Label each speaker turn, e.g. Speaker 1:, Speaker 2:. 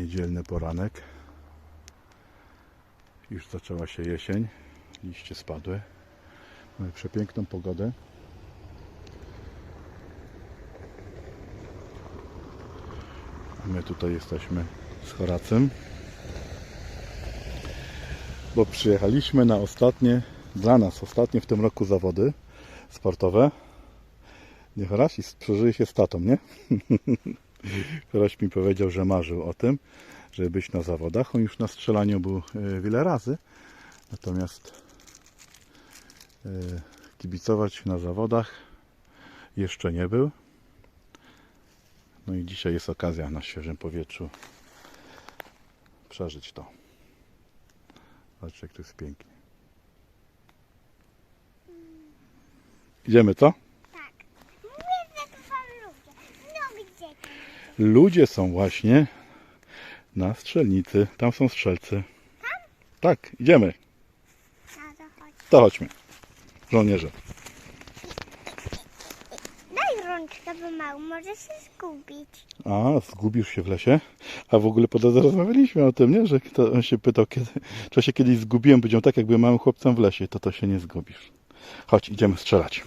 Speaker 1: Niedzielny poranek. Już zaczęła się jesień. Liście spadły. Mamy przepiękną pogodę. My tutaj jesteśmy z Horacym. Bo przyjechaliśmy na ostatnie, dla nas ostatnie w tym roku zawody sportowe. Nie Horaś, i przeżyli się z tatą, nie? Horaś mi powiedział, że marzył o tym, żeby być na zawodach. On już na strzelaniu był e, wiele razy. Natomiast e, kibicować na zawodach jeszcze nie był. No i dzisiaj jest okazja na świeżym powietrzu przeżyć to. Zobaczcie, jak to jest pięknie. Idziemy, co?
Speaker 2: Tak. Mówię, że to są ludzie. No gdzie to?
Speaker 1: Ludzie są właśnie na strzelnicy. Tam są strzelcy. Tak, idziemy.
Speaker 2: To chodź.
Speaker 1: To chodźmy. Żołnierze.
Speaker 2: Daj rączkę, bo mały może się zgubić.
Speaker 1: A, zgubisz się w lesie? A w ogóle po drodze rozmawialiśmy o tym, nie? Że kto, on się pytał, kiedy, czy się kiedyś zgubiłem. Powiedział tak, jakby małym chłopcem w lesie. To to się nie zgubisz. Chodź, idziemy strzelać.